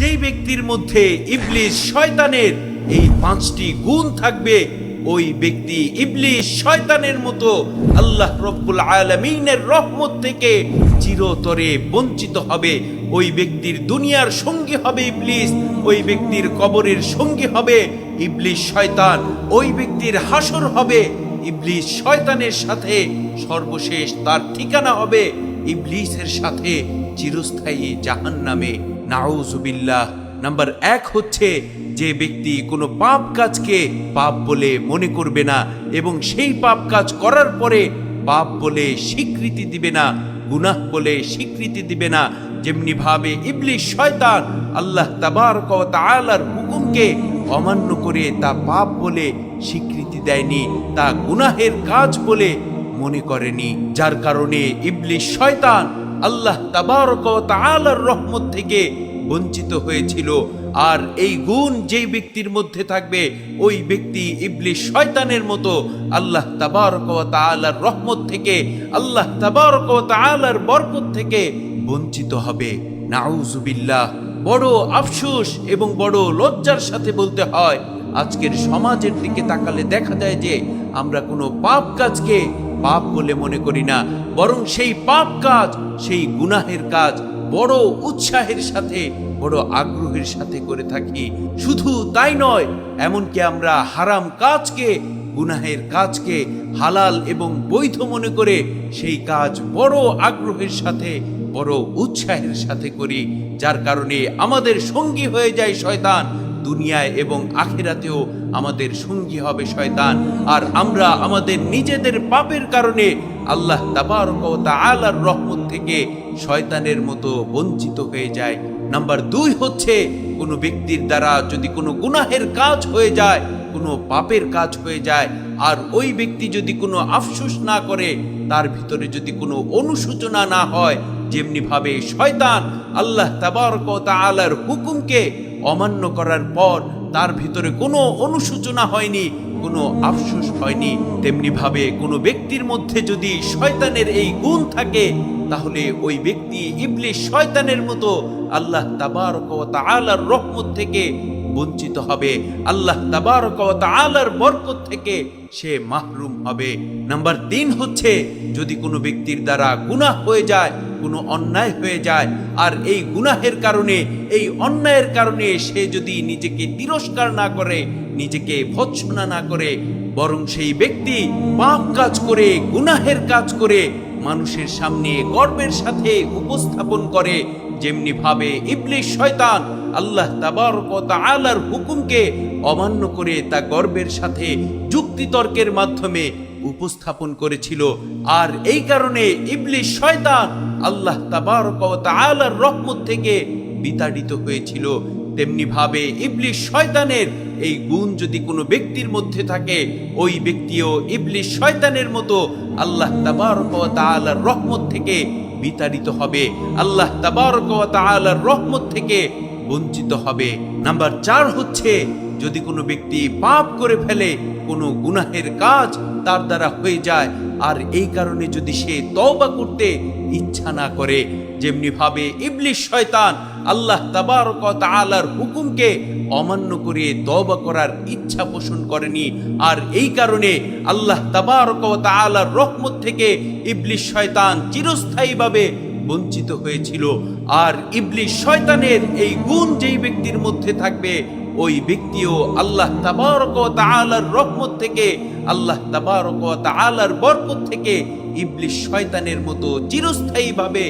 যেই ব্যক্তির মধ্যে ইবলিস শয়তানের এই পাঁচটি গুণ থাকবে, ওই ব্যক্তি ইবলিস শয়তানের মতো আল্লাহ রব্বুল আলমিনের রহমত থেকে চিরতরে বঞ্চিত হবে। ওই ব্যক্তির দুনিয়ার সঙ্গী হবে ইবলিস, ওই ব্যক্তির কবরের সঙ্গী হবে ইবলিস শয়তান, ওই ব্যক্তির হাসর হবে ইবলিস শয়তানের সাথে, সর্বশেষ তার ঠিকানা হবে ইবলিসের সাথে চিরস্থায়ী জাহান নামে নাউজুবিল্লাহ। নাম্বার এক হচ্ছে যে ব্যক্তি কোনো পাপ কাজকে পাপ বলে মনে করবে না এবং সেই পাপ কাজ করার পরে পাপ বলে স্বীকৃতি দিবে না, গুনাহ বলে স্বীকৃতি দিবে না, যেমনি ভাবে ইবলিস শয়তান আল্লাহ তাবার তাআলার হুকুমকে অমান্য করে তা পাপ বলে স্বীকৃতি দেয়নি, তা গুনাহের কাজ বলে মনে করেনি, যার কারণে ইবলিস শয়তান আল্লাহ তাবারক রহমত থেকে বঞ্চিত হয়েছিল। আর এই গুণ যেই ব্যক্তির মধ্যে থাকবে, ওই ব্যক্তি ইবলিস শয়তানের মতো আল্লাহ তাবারক তাআলার রহমত থেকে, আল্লাহ তাবারক ওয়া তাআলার বরকত থেকে বঞ্চিত হবে। নাউজুবিল্লাহ। বড় আফসোস এবং বড় লজ্জার সাথে বলতে হয়, আজকের সমাজের দিকে তাকালে দেখা যায় যে আমরা কোনো পাপ কাজকে পাপ বলে মনে করি না, বরং সেই পাপ কাজ, সেই গুনাহের কাজ বড় উৎসাহের সাথে, বড় আগ্রহের সাথে করে থাকি। শুধু তাই নয়, এমনকি আমরা হারাম কাজকে, গুনাহের কাজকে হালাল এবং বৈধ মনে করে সেই কাজ বড় আগ্রহের সাথে, বড় উৎসাহের সাথে করি, যার কারণে আমাদের সঙ্গী হয়ে যায় শয়তান দুনিয়ায় এবং আখেরাতেও আমাদের সঙ্গী হবে শয়তান। আর আমরা আমাদের নিজেদের পাপের কারণে আল্লাহ তাআলার রহমত থেকে শয়তানের মতো বঞ্চিত হয়ে যায়। নাম্বার দুই হচ্ছে কোনো ব্যক্তির দ্বারা যদি কোনো গুনাহের কাজ হয়ে যায় কোনো পাপের কাজ হয়ে যায়, আর ওই ব্যক্তি যদি কোনো আফসোস না করে, তার ভিতরে যদি কোনো অনুশোচনা না হয় যেমনি ভাবে শয়তান আল্লাহ তাবারক হুকুমকে অমান্য করার পর তার ভিতরে কোনো অনুশোচনা হয়নি, কোনো আফসোস হয়নি তেমনি ভাবে কোনো ব্যক্তির মধ্যে যদি শয়তানের এই গুণ থাকে, তাহলে ওই ব্যক্তি ইবলিস শয়তানের মতো আল্লাহ তাবারক ও তাআলার রহমত থেকে বঞ্চিত হবে। আল্লাহ তাআলার বরকত থেকে সে মাহরুম হবে। নাম্বার তিন হচ্ছে, যদি কোনো ব্যক্তির দ্বারা গুনাহ হয়ে যায়, কোনো অন্যায় হয়ে যায়, আর এই গুনাহের কারণে, এই অন্যায়ের কারণে সে যদি নিজেকে তিরস্কার না করে, নিজেকে ভৎসনা না করে, বরং সেই ব্যক্তি পাপ কাজ করে, গুনাহের কাজ করে, মানুষের সামনে গর্বের সাথে উপস্থাপন করে যেমনি ভাবে ইবলিশ শয়তান আল্লাহ তাআলার হুকুমকে অমান্য করে তা গর্বের সাথে যুক্তিতর্কের মাধ্যমে উপস্থাপন করেছিল। আর এই কারণে ইবলিশ শয়তান আল্লাহ তাবারক ও তাআলার রহমত থেকে বিতাড়িত হয়েছিল। তেমনি ভাবে ইবলিশ শয়তানের এই গুণ যদি কোনো ব্যক্তির মধ্যে থাকে, ওই ব্যক্তিও ইবলিশ শয়তানের মতো আল্লাহ তাবারক ও তাআলার রহমত থেকে বিতাড়িত হবে। আল্লাহ তাবারক ও তাআলার রহমত থেকে বঞ্চিত হবে। নাম্বার চার হচ্ছে, যদি কোনো ব্যক্তি পাপ করে ফেলে, কোনো গুনাহের কাজ তার দ্বারা হয়ে যায়, আর এই কারণে যদি সে তওবা করতে ইচ্ছা না করে যেমনি ভাবে ইবলিশ শয়তান আল্লাহ তাবারক ও তাআলার হুকুমকে অমান্য করে তওবা করার ইচ্ছা পোষণ করেনি, আর এই কারণে আল্লাহ তাবারক ও তাআলার রহমত থেকে ইবলিশ শয়তান চিরস্থায়ীভাবে বঞ্চিত হয়েছিল। আর ইবলিশ শয়তানের এই গুণ যেই ব্যক্তির মধ্যে থাকবে, ওই ব্যক্তিও আল্লাহ তাবারক তাআলার রহমত থেকে, আল্লাহ তাবারক তাআলার বরকত থেকে ইবলিশ শয়তানের মতো চিরস্থায়ীভাবে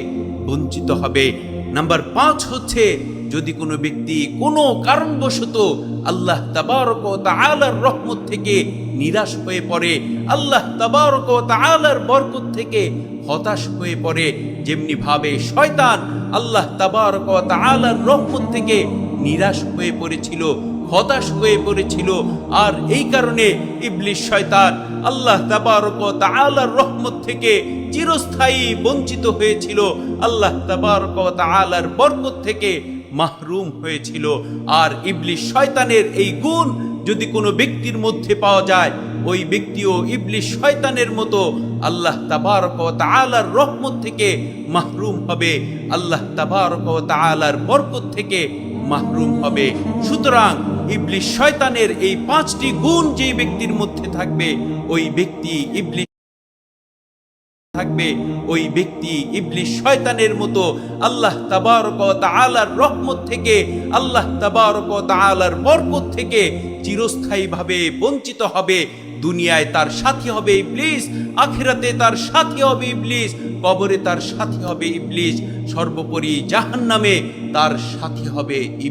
বঞ্চিত হবে। নাম্বার পাঁচ হচ্ছে, যদি কোনো ব্যক্তি কোনো কারণবশত আল্লাহ তাবারক ও তাআলার রহমত থেকে নিরাশ হয়ে পড়ে, আল্লাহ তাবারক ও তাআলার বরকত থেকে হতাশ হয়ে পড়ে যেমনি ভাবে শয়তান আল্লাহ তাবারক ও তাআলার রহমত থেকে নিরাশ হয়ে পড়েছিল, হতাশ হয়ে পড়েছিল। আর এই কারণে ইবলিশ শয়তান আল্লাহ তাবারক ও তাআলার রহমত থেকে চিরস্থায়ী বঞ্চিত হয়েছিল। আল্লাহ তাবারক ও তাআলার বরকত থেকে মাহরুম হয়েছিল। আর ইবলিশ শয়তানের এই গুণ যদি কোনো ব্যক্তির মধ্যে পাওয়া যায়, ওই ব্যক্তিও ইবলিশ শয়তানের মতো আল্লাহ তাবারক তালার রহমত থেকে মাহরুম হবে, আল্লাহ তাবারক তালার বরকত থেকে মাহরুম হবে। সুতরাং ইবলিশ শয়তানের এই পাঁচটি গুণ যেই ব্যক্তির মধ্যে থাকবে, ওই ব্যক্তি ইবলিশ থাকবে। ওই ব্যক্তি ইবলিশ শয়তানের মতো আল্লাহ তাবারক ও তাআলার রহমত থেকে, আল্লাহ তাবারক ও তাআলার বরকত থেকে চিরস্থায়ীভাবে বঞ্চিত হবে। দুনিয়ায় তার সাথী হবে ইবলিস, আখিরাতে তার সাথী হবে ইবলিস, কবরে তার সাথী হবে ইবলিস, সর্বোপরি জাহান্নামে তার সাথী হবে ইবলিস